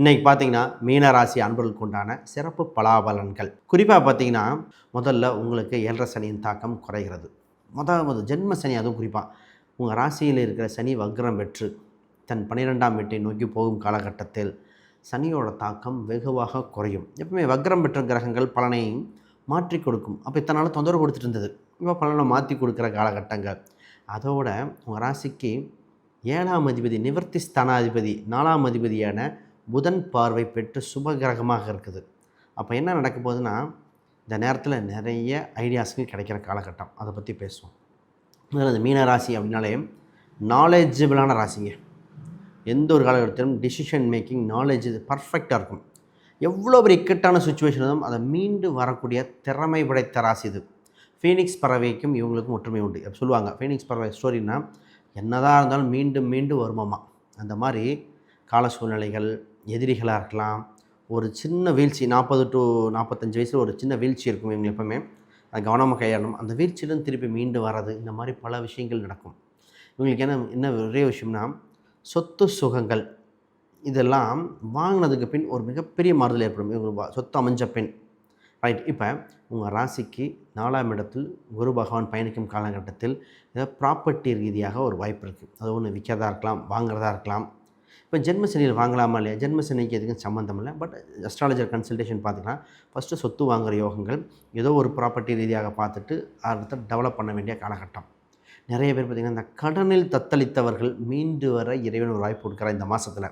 இன்றைக்கி பார்த்தீங்கன்னா மீனராசி அன்பர்களுக்கு உண்டான சிறப்பு பலாபலன்கள். குறிப்பாக பார்த்தீங்கன்னா முதல்ல உங்களுக்கு ஏழரை சனியின் தாக்கம் குறைகிறது. முதல் ஜென்ம சனி அதுவும் குறிப்பாக உங்கள் ராசியில் இருக்கிற சனி வக்ரம் வெற்று தன் பன்னிரெண்டாம் வீட்டை நோக்கி போகும் காலகட்டத்தில் சனியோட தாக்கம் வெகுவாக குறையும். எப்பவுமே வக்ரம் பெற்ற கிரகங்கள் பலனை மாற்றி கொடுக்கும். அப்போ இத்தனை நாள் தொந்தரவு கொடுத்துட்டு இருந்தது. இப்போ பலனை மாற்றி கொடுக்குற காலகட்டங்கள். அதோட உங்கள் ராசிக்கு ஏழாம் அதிபதி நிவர்த்தி ஸ்தானாதிபதி நாலாம் அதிபதியான புதன் பார்வை பெற்று சுப கிரகமாக இருக்குது. அப்போ என்ன நடக்க போகுதுன்னா இந்த நேரத்தில் நிறைய ஐடியாஸ்கள் கிடைக்கிற காலகட்டம். அதை பற்றி பேசுவோம். முதல்ல இந்த மீன ராசி அப்படின்னாலே நாலேஜபிளான ராசிங்க. எந்த ஒரு காலகட்டத்திலும் டிசிஷன் மேக்கிங் நாலேஜ் இது பர்ஃபெக்டாக இருக்கும். எவ்வளோ ஒரு இக்கட்டான சுச்சுவேஷன் இருந்தாலும் அதை மீண்டு வரக்கூடிய திறமை படைத்த ராசி இது. ஃபீனிக்ஸ் பறவைக்கும் இவங்களுக்கும் ஒற்றுமை உண்டு. சொல்லுவாங்க ஃபீனிக்ஸ் பறவை ஸ்டோரின்னா என்னதான் இருந்தாலும் மீண்டும் மீண்டும் வருமாமா. அந்த மாதிரி கால சூழ்நிலைகள் எதிரிகளாக இருக்கலாம். ஒரு சின்ன வீழ்ச்சி நாற்பது டு நாற்பத்தஞ்சு வயசில் ஒரு சின்ன வீழ்ச்சி இருக்கும் இவங்க எப்பவுமே. அது கவனமாக கையாளணும். அந்த வீழ்ச்சியிலும் திருப்பி மீண்டு வர்றது இந்த மாதிரி பல விஷயங்கள் நடக்கும். இவங்களுக்கு என்ன என்ன ஒரே விஷயம்னா சொத்து சுகங்கள். இதெல்லாம் வாங்கினதுக்கு பின் ஒரு மிகப்பெரிய மாறுதல் ஏற்படும். இவங்க சொத்து அமைஞ்ச பின். ரைட் இப்போ உங்கள் ராசிக்கு நாலாம் இடத்தில் குரு பகவான் பயணிக்கும் காலகட்டத்தில் ஏதாவது ப்ராப்பர்ட்டி ரீதியாக ஒரு வாய்ப்பு இருக்குது அது ஒன்று விற்கிறதா இருக்கலாம் வாங்குறதா இருக்கலாம். இப்போ ஜென்ம சனியில் வாங்கலாமா இல்லையா? ஜென்ம சனிக்கு எதுக்கும் சம்மந்தம் இல்லை. பட் அஸ்ட்ராலஜர் கன்சல்டேஷன் பார்த்தீங்கன்னா ஃபஸ்ட்டு சொத்து வாங்குகிற யோகங்கள் ஏதோ ஒரு ப்ராப்பர்ட்டி ரீதியாக பார்த்துட்டு அடுத்த டெவலப் பண்ண வேண்டிய காலகட்டம். நிறைய பேர் பார்த்திங்கன்னா இந்த கடனில் தத்தளித்தவர்கள் மீண்டு வர இறைவன் ஒரு வாய்ப்பு கொடுக்குறா இந்த மாதத்தில்